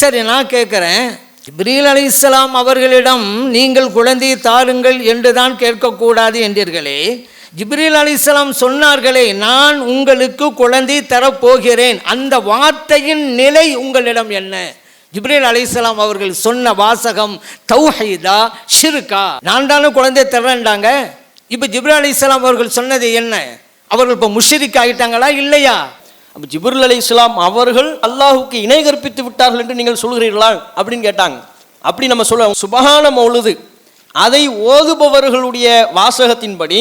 சரி நான் கேட்குறேன். ஜிப்ரீல் இஸ்லாம் அவர்களிடம் நீங்கள் குழந்தையை தாருங்கள் என்று தான் கேட்கக்கூடாது என்றீர்களே. ஜிப்ரீல் அலைஹிஸ்ஸலாம் சொன்னார்களே நான் உங்களுக்கு குழந்தை தரப்போகிறேன். அந்த வார்த்தையின் நிலை உங்களிடம் என்ன? ஜிப்ரீல் அலைஹிஸ்ஸலாம் அவர்கள் சொன்ன வாசகம் தௌஹீதா ஷிருக்கா நான் தானே குழந்தை தர்றேன்டாங்க? இப்போ ஜிப்ரீல் அலைஹிஸ்ஸலாம் அவர்கள் சொன்னது என்ன? அவர்கள் இப்போ முஷிரிக் ஆகிட்டாங்களா இல்லையா? அப்போ ஜிபுருல் அலி இஸ்லாம் அவர்கள் அல்லாஹுக்கு இணை கற்பித்து விட்டார்கள் என்று நீங்கள் சொல்கிறீர்களா அப்படின்னு கேட்டாங்க. அப்படி நம்ம சொல்ல சுபகான மௌலுது. அதை ஓதுபவர்களுடைய வாசகத்தின்படி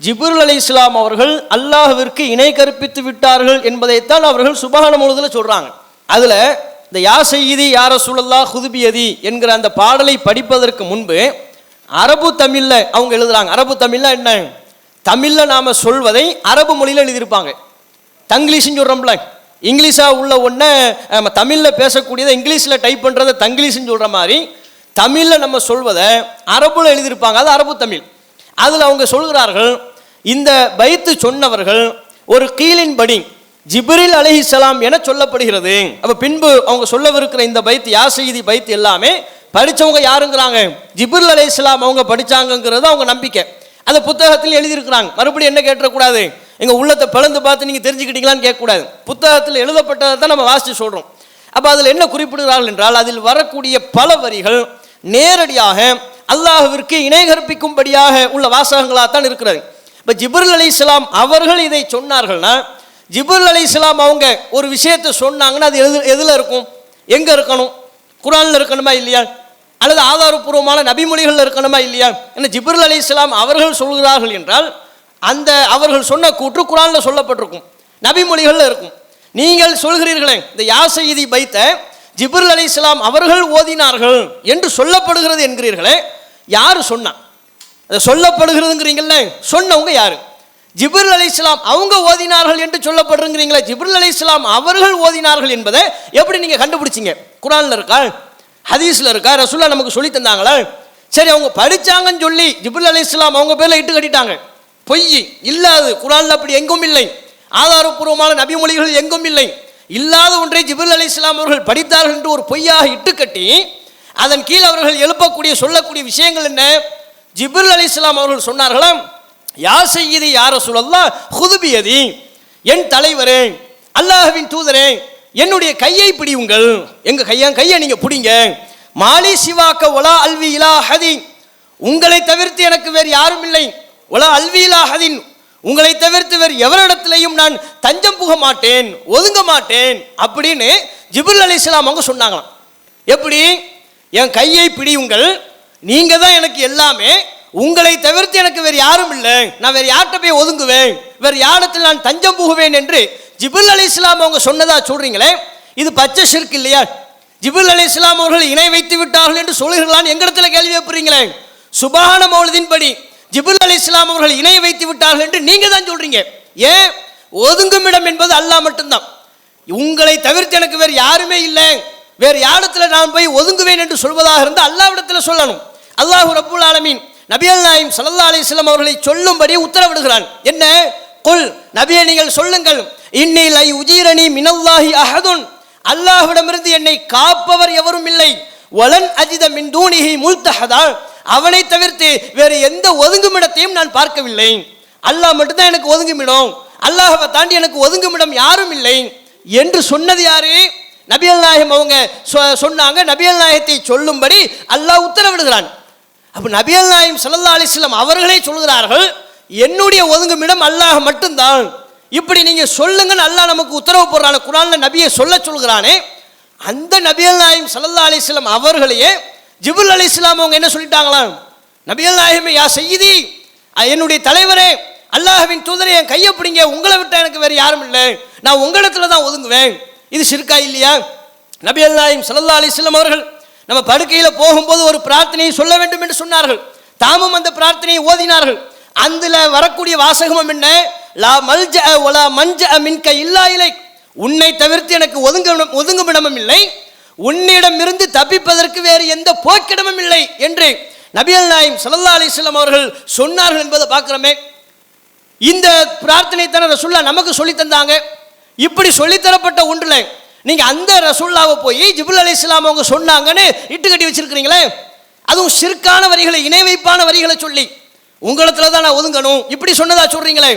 ஜிபுருல் அலி இஸ்லாம் அவர்கள் அல்லாஹுவிற்கு இணை கற்பித்து விட்டார்கள் என்பதைத்தான் அவர்கள் சுபஹான மௌலுதில் சொல்கிறாங்க அதில் இந்த யா செய்தி யார சூழல்லா குதுபியதி என்கிற அந்த பாடலை படிப்பதற்கு முன்பு அரபு தமிழில் அவங்க எழுதுகிறாங்க அரபு தமிழில் என்ன? தமிழில் நாம் சொல்வதை அரபு மொழியில் எழுதியிருப்பாங்க. தங்கிலீஷ்னு சொல்கிறோம்ல இங்கிலீஷாக உள்ள ஒன்றை நம்ம தமிழில் பேசக்கூடியதை இங்கிலீஷில் டைப் பண்ணுறதை தங்கிலீஷ்னு சொல்கிற மாதிரி தமிழில் நம்ம சொல்வதை அரபுல எழுதியிருப்பாங்க. அது அரபு தமிழ். அதில் அவங்க சொல்கிறார்கள் இந்த பைத்து சொன்னவர்கள் ஒரு கீழின்படி ஜிப்ரில் சலாம் என சொல்லப்படுகிறது. அப்போ பின்பு அவங்க சொல்லவிருக்கிற இந்த பைத்து யார் செய்தி பைத்து எல்லாமே படித்தவங்க யாருங்கிறாங்க? ஜிப்ரில் அலைஹிஸ்ஸலாம் அவங்க படிச்சாங்கங்கிறது அவங்க நம்பிக்கை. அந்த புத்தகத்தில் எழுதியிருக்கிறாங்க. மறுபடியும் என்ன கேட்டக்கூடாது எங்கள் உள்ளத்தை பிளந்து பார்த்து நீங்கள் தெரிஞ்சுக்கிட்டீங்களான்னு கேட்கக்கூடாது. புத்தகத்தில் எழுதப்பட்டதை தான் நம்ம வாசித்து சொல்கிறோம் அப்போ அதில் என்ன குறிப்பிடுகிறார்கள் என்றால் அதில் வரக்கூடிய பல வரிகள் நேரடியாக அல்லாஹுவிற்கு இணை கற்பிக்கும்படியாக உள்ள வாசகங்களாக தான் இருக்கிறது. இப்போ ஜிப்ருல் அலி இஸ்லாம் அவர்கள் இதை சொன்னார்கள்னா ஜிப்ருல் அலி இஸ்லாம் அவங்க ஒரு விஷயத்தை சொன்னாங்கன்னா அது எது எதில் இருக்கும்? எங்கே இருக்கணும்? குரானில் இருக்கணுமா இல்லையா? அல்லது ஆதாரபூர்வமான நபிமொழிகளில் இருக்கணுமா இல்லையா? என்ன ஜிப்ருல் அலி இஸ்லாம் அவர்கள் சொல்கிறார்கள் என்றால் அந்த அவர்கள் சொன்ன கூற்று குரானில் சொல்லப்பட்டிருக்கும். நபிமொழிகளில் இருக்கும். நீங்கள் சொல்கிறீர்களே இந்த யா செய்தி வைத்த ஜிப்ருல் அலி இஸ்லாம் அவர்கள் ஓதினார்கள் என்று சொல்லப்படுகிறது என்கிறீர்களே யார் சொன்னா? அதை சொல்லப்படுகிறதுங்கிறீங்கள சொன்னவங்க யார்? ஜிப்ருல் அலி இஸ்லாம் அவங்க ஓதினார்கள் என்று சொல்லப்படுறீங்களே ஜிப்ருல் அலி இஸ்லாம் அவர்கள் ஓதினார்கள் என்பதை எப்படி நீங்கள் கண்டுபிடிச்சிங்க? குரானில் இருக்கா? ஹதீஸில் இருக்கா? ரசுல்லா நமக்கு சொல்லி தந்தாங்களா? சரி அவங்க படித்தாங்கன்னு சொல்லி ஜிப்ருல் அலி இஸ்லாம் அவங்க பேரில் இட்டு கட்டிட்டாங்க. பொய் இல்லாது குரான்ல அப்படி எங்கும் இல்லை. ஆதாரபூர்வமான நபிமொழிகள் எங்கும் இல்லை. இல்லாத ஒன்றை ஜிபுல் அலி இஸ்லாம் அவர்கள் படித்தார்கள் என்று ஒரு பொய்யாக இட்டுக்கட்டி அதன் கீழ் அவர்கள் எழுப்பக்கூடிய சொல்லக்கூடிய விஷயங்கள் என்ன? ஜிபுல் அலி இஸ்லாம் அவர்கள் சொன்னார்களாம் யார் செய்யது யார சொல்லலாம் ஹுதுபியதி என் தலைவரே அல்லாஹ்வின் தூதரே என்னுடைய கையை பிடியுங்கள். எங்க கையா? கையை நீங்க பிடிங்க. மாலி சிவாக்க ஒலா அல்வி இலா ஹதி உங்களை தவிர்த்து எனக்கு வேறு யாரும் இல்லை. உல அல்வி உங்களை தவிர்த்து வேறு எவரிடத்திலையும் நான் தஞ்சம் புக மாட்டேன் ஒதுங்க மாட்டேன் அப்படின்னு ஜிபுல் அலி இஸ்லாம் அவங்க சொன்னாங்களாம். எப்படி? என் கையை பிடியுங்கள் நீங்க தான் எனக்கு எல்லாமே உங்களை தவிர்த்து எனக்கு வேறு யாரும் இல்லை நான் வேறு யார்கிட்ட போய் ஒதுங்குவேன் வேறு யாரிடத்தில் நான் தஞ்சம் புகுவேன் என்று ஜிபுல் அலி இஸ்லாம் அவங்க சொன்னதா சொல்றீங்களே இது பச்சை சிற்கு இல்லையா? ஜிபுல் அலி இஸ்லாம் அவர்கள் இணை வைத்து விட்டார்கள் என்று சொல்லுகிறான் எங்கிடத்தில் கேள்வி வைப்பீங்களே? சுபான மௌலதின்படி ஜிபுல் அலி இஸ்லாம் அவர்கள் இணைய வைத்து விட்டார்கள் என்று நீங்க தான் சொல்றீங்க. ஏன்? ஒதுங்குமிடம் என்பது அல்லாஹ் மட்டும்தான். உங்களை தவிர்த்து எனக்கு வேறு யாருமே இல்லை. வேறு யாரிடத்துல நான் போய் ஒதுங்குவேன் என்று சொல்வதாக இருந்து அல்லாவிடத்தில் சொல்லணும். அல்லாஹூ ரபுல் ஆலமீன் நபியல் நாயம் சல்லா அலிஸ்லாம் அவர்களை சொல்லும்படி உத்தரவிடுகிறான். என்ன? கொல் நபியை நீங்கள் சொல்லுங்கள். இன்னில் ஐ உஜீரணி மினல்லாஹி அஹதுன். அல்லாஹ்விடமிருந்து என்னை காப்பவர் எவரும் இல்லை. வலன் அஜித மின் தூணிஹி முல்தஹதால் அவனை தவிர்த்து வேறு எந்த ஒதுங்குமிடத்தையும் நான் பார்க்கவில்லை. அல்லாஹ் மட்டும்தான் எனக்கு ஒதுங்குமிடம். அல்லாஹவை தாண்டி எனக்கு ஒதுங்குமிடம் யாரும் இல்லை. என்று சொன்னது யாரு? நபியல் நாயகம் அவங்க சொ- சொன்னாங்க. நபியல் நாயகத்தை சொல்லும்படி அல்லாஹ் உத்தரவிடுகிறான். அப்போ நபியல் நாயம் சல்லா அலிஸ்லாம் அவர்களே சொல்கிறார்கள் என்னுடைய ஒதுங்குமிடம் அல்லாஹ் மட்டும்தான். இப்படி நீங்கள் சொல்லுங்கன்னு அல்லாஹ் நமக்கு உத்தரவு போடுறான. குரானில் நபியை சொல்ல சொல்கிறானே. அந்த நபியல் நாயம் சல்லா அலிஸ்லாம் அவர்களையே ஜிபுல் அலி இஸ்லாம் அவங்க என்ன சொல்லிட்டாங்களாம்? நபியல் நாயகமே யா செய்தி என்னுடைய தலைவரே அல்லாஹவின் தூதரை என் கையை பிடிங்க உங்களை விட்டால் எனக்கு வேறு யாரும் இல்லை. நான் உங்களிடத்துல தான் ஒதுங்குவேன். இது சிறுக்கா இல்லையா? நபி அல்லாஹிம் சல்லா அலிஸ்லாம் அவர்கள் நம்ம படுக்கையில் போகும்போது ஒரு பிரார்த்தனையை சொல்ல வேண்டும் என்று சொன்னார்கள். தாமும் அந்த பிரார்த்தனையை ஓதினார்கள். அதில் வரக்கூடிய வாசகமும் என்ன? லா மல்ஜ ஒலா மஞ்ச மின்க இல்லா இலை உன்னை தவிர்த்து எனக்கு ஒதுங்க ஒதுங்கும் இடமும் இல்லை. உன்னிடமிருந்து தப்பிப்பதற்கு வேறு எந்த போக்கிடமும் இல்லை என்று நபியல் நாயம் சல்லா அலிஸ்லாம் அவர்கள் சொன்னார்கள் என்பதை பார்க்குறோமே. இந்த பிரார்த்தனை தானே ரசுல்லா நமக்கு சொல்லி தந்தாங்க. இப்படி சொல்லித்தரப்பட்ட ஒன்றில் நீங்கள் அந்த ரசுல்லாவை போய் ஜிபுல் அலி இஸ்லாம் அவங்க சொன்னாங்கன்னு இட்டு கட்டி வச்சிருக்கிறீங்களே. அதுவும் சிற்கான வரிகளை இணை வைப்பான வரிகளை சொல்லி உங்களத்தில் தான் நான் ஒதுங்கணும். இப்படி சொன்னதா சொல்கிறீங்களே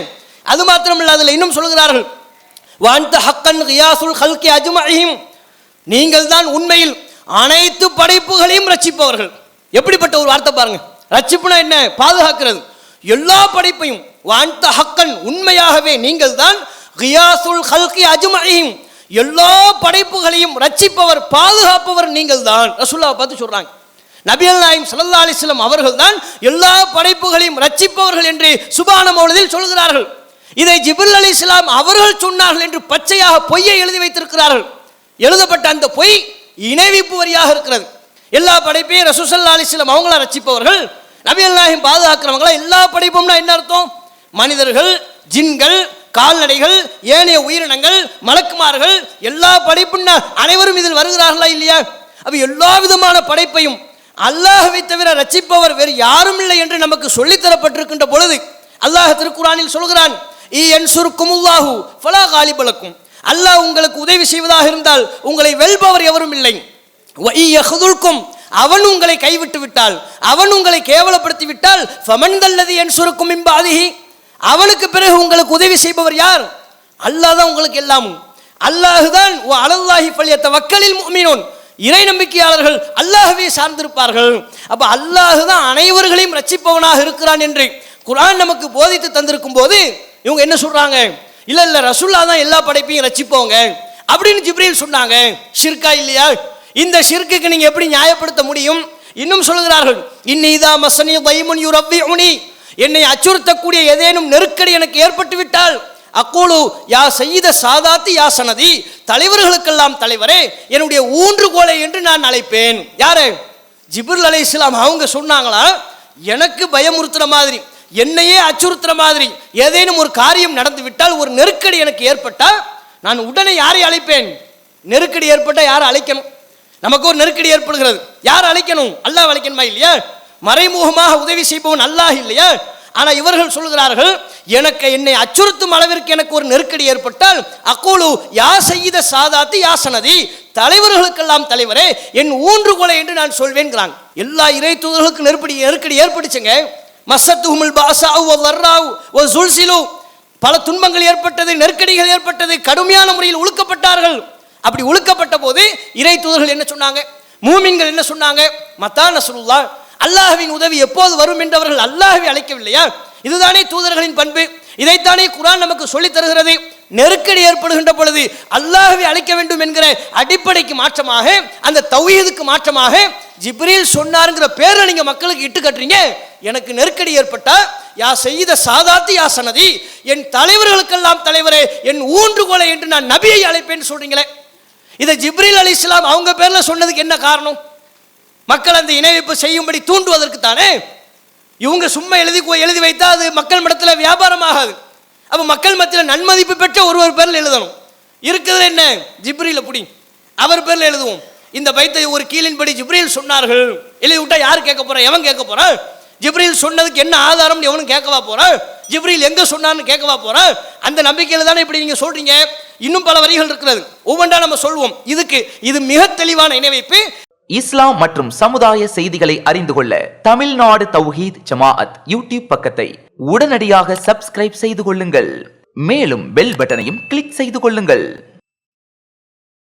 அது மாத்திரம் இல்லை அதில் இன்னும் சொல்கிறார்கள். வான்த ஹக்கன் ரியாசுல் ஹல்கி அஜ்மஹிம். நீங்கள் தான் உண்மையில் அனைத்து படைப்புகளையும் ரட்சிப்பவர்கள். எப்படிப்பட்ட ஒரு வார்த்தை பாருங்க. ரட்சிப்புனா என்ன? பாதுகாக்கிறது. எல்லா படைப்பையும் வான்த ஹக்கன் உண்மையாகவே நீங்கள் தான் கியாசுல் ஹல்கி அஜ்மஹிம். எல்லா படைப்புகளையும் ரட்சிப்பவர் பாதுகாப்பவர் நீங்கள் தான் ரசூல்லாவை பார்த்து சொல்றாங்க. நபியல் நாயம் சல்லா அலிஸ்லம் அவர்கள் தான் எல்லா படைப்புகளையும் ரட்சிப்பவர்கள் என்று சுபான மௌலதில் சொல்கிறார்கள். இதை ஜிபுல் அலி இஸ்லாம் அவர்கள் சொன்னார்கள் என்று பச்சையாக பொய்யை எழுதி வைத்திருக்கிறார்கள். எழுதப்பட்ட அந்த பொய் இணைவிப்பு வரியாக இருக்கிறது. எல்லா படைப்பையும் ரசூசல்லா அலிஸ்லம் அவங்கள ரசிப்பவர்கள் நபியல் நாயம் பாதுகாக்கிறவங்களா எல்லா படைப்பும்னா என்ன அர்த்தம்? மனிதர்கள் ஜின்கள் கால்நடைகள் ஏனைய உயிரினங்கள் மலக்குமார்கள் எல்லா படைப்புன்னா அனைவரும் இதில் வருகிறார்களா இல்லையா? அப்ப எல்லா விதமான படைப்பையும் அல்லாஹவை தவிர ரட்சிப்பவர் வேறு யாரும் இல்லை என்று நமக்கு சொல்லித் தரப்பட்டிருக்கின்ற பொழுது அல்லாஹ் திருக்குறானில் சொல்கிறான் ஈ என் சுருக்குமுல்லாஹு ஃபலா காலிபலக்கும் அல்லாஹ் உங்களுக்கு உதவி செய்வதாக இருந்தால் உங்களை வெல்பவர் எவரும் இல்லை. அவன் உங்களை கைவிட்டு விட்டால் அவன் உங்களை கேவலப்படுத்தி விட்டால் ஃபமன் தல்லது என் சுருக்கும் இம்பாதிகி அவனுக்கு பிறகு உங்களுக்கு உதவி செய்பவர் யார்? அல்லாஹ் தான் உங்களுக்கு எல்லாமும் அல்லாஹுதான் அலல்லாஹி பள்ளியத்த வக்கலில் மீனோன் இறை நம்பிக்கையாளர்கள் அல்லாஹுவே சார்ந்திருப்பார்கள். அப்போ அல்லாஹு தான் அனைவர்களையும் ரட்சிப்பவனாக இருக்கிறான் என்று குரான் நமக்கு போதித்து தந்திருக்கும் போது இவங்க என்ன சொல்றாங்க? இல்ல இல்ல ரசுல்லா தான் எல்லா படைப்பையும் ரசிப்போங்க. அப்படின்னு ஜிப்ரீல் சொன்னாங்க. ஷிர்கா இல்லையா? இந்த ஷிர்க்குக்கு நீங்க எப்படி நியாயப்படுத்த முடியும்? இன்னும் சொல்கிறார்கள் இன்னிதா மசனி தைமுன் யுரப்பி உனி என்னை அச்சுறுத்தக்கூடிய ஏதேனும் நெருக்கடி எனக்கு ஏற்பட்டு விட்டால்? அக்கூலு யா செய்த சாதாத்து யா சனதி. தலைவர்களுக்கெல்லாம் தலைவரே என்னுடைய ஊன்றுகோலை என்று நான் அழைப்பேன். யாரு? ஜிபுல் அலை இஸ்லாம் அவங்க சொன்னாங்களா? எனக்கு பயமுறுத்துற மாதிரி. என்னையே அச்சுறுத்துற மாதிரி. ஏதேனும் ஒரு காரியம் நடந்து விட்டால் ஒரு நெருக்கடி எனக்கு ஏற்பட்டால் நான் உடனே யாரை அழைப்பேன்? நெருக்கடி ஏற்பட்டால் யாரை அழைக்கணும்? நமக்கு ஒரு நெருக்கடி ஏற்படுகிறது. யார் அழைக்கணும்? அல்லாஹ் அழைக்கணுமா இல்லையா? மறைமுகமாக உதவி செய்பவன் அல்லாஹ் இல்லையா? ஆனால் இவர்கள் சொல்கிறார்கள் எனக்கு என்னை அச்சுறுத்தும் அளவிற்கு எனக்கு ஒரு நெருக்கடி ஏற்பட்டால் அக்கூலு யா செய்த சாதாத்து யாசனதி தலைவர்களுக்கெல்லாம் தலைவரே என் ஊன்றுகோலை என்று நான் சொல்வேன்கிறாங்க எல்லா இறை தூதர்களுக்கும் நெருக்கடி நெருக்கடி ஏற்பட்டுச்சுங்க. மசத்துஹுமுல் பாசாவு வர்ராவு ஓ சுல்சிலு பல துன்பங்கள் ஏற்பட்டது நெருக்கடிகள் ஏற்பட்டது கடுமையான முறையில் உழுக்கப்பட்டார்கள் அப்படி உழுக்கப்பட்ட போது இறை தூதர்கள் என்ன சொன்னாங்க? மூமின்கள் என்ன சொன்னாங்க? மத்தா நஸ்ருல்லா. அல்லாஹுவின் உதவி எப்போது வரும் என்றவர்கள் அல்லாஹுவை அழைக்கவில்லையா? இதுதானே தூதர்களின் பண்பு. இதைத்தானே குரான் நமக்கு சொல்லித் தருகிறது. நெருக்கடி ஏற்படுகின்ற பொழுது அல்லாஹுவை அழைக்க வேண்டும் என்கிற அடிப்படைக்கு மாற்றமாக அந்த தௌஹீதுக்கு மாற்றமாக ஜிப்ரீல் சொன்னாருங்கிற பேரை நீங்க மக்களுக்கு இட்டு கட்டுறீங்க. எனக்கு நெருக்கடி ஏற்பட்டா யா செய்த சாதாத்து யா சனதி என் தலைவர்களுக்கெல்லாம் தலைவரே என் ஊன்றுகோலை என்று நான் நபியை அழைப்பேன்னு சொல்றீங்களே. இதை ஜிப்ரீல் அலி இஸ்லாம் அவங்க பேர்ல சொன்னதுக்கு என்ன காரணம்? மக்கள் அந்த இணைவிப்பு செய்யும்படி தூண்டுவதற்கு தானே? இவங்க சும்மா எழுதி எழுதி வைத்தா அது மக்கள் மடத்தில் வியாபாரம் ஆகாது. அப்போ மக்கள் மத்தியில் நன்மதிப்பு பெற்ற ஒருவர் பேரில் எழுதணும். இருக்கிறது என்ன? ஜிப்ரியில் புடி. அவர் பேரில் எழுதுவோம். இந்த பைத்தை ஒரு கீழின்படி ஜிப்ரீல் சொன்னார்கள். எழுதி விட்டா யார் கேட்க போறா? எவன் கேட்க போறான் ஜிப்ரீல் சொன்னதுக்கு என்ன ஆதாரம் எவனும் கேட்கவா போறான் ஜிப்ரீல் எங்க சொன்னான்னு கேட்கவா போறான் அந்த நம்பிக்கையில தானே இப்படி நீங்க சொல்றீங்க? இன்னும் பல வரிகள் இருக்கிறது. ஒவ்வொன்றா நம்ம சொல்வோம். இதுக்கு இது மிக தெளிவான இணைவைப்பு இஸ்லாம் மற்றும் சமுதாய செய்திகளை அறிந்து கொள்ள தமிழ்நாடு தௌஹீத் ஜமாஅத் யூடியூப் பக்கத்தை உடனடியாக சப்ஸ்கிரைப் செய்து கொள்ளுங்கள். மேலும் பெல் பட்டனையும் கிளிக் செய்து கொள்ளுங்கள்.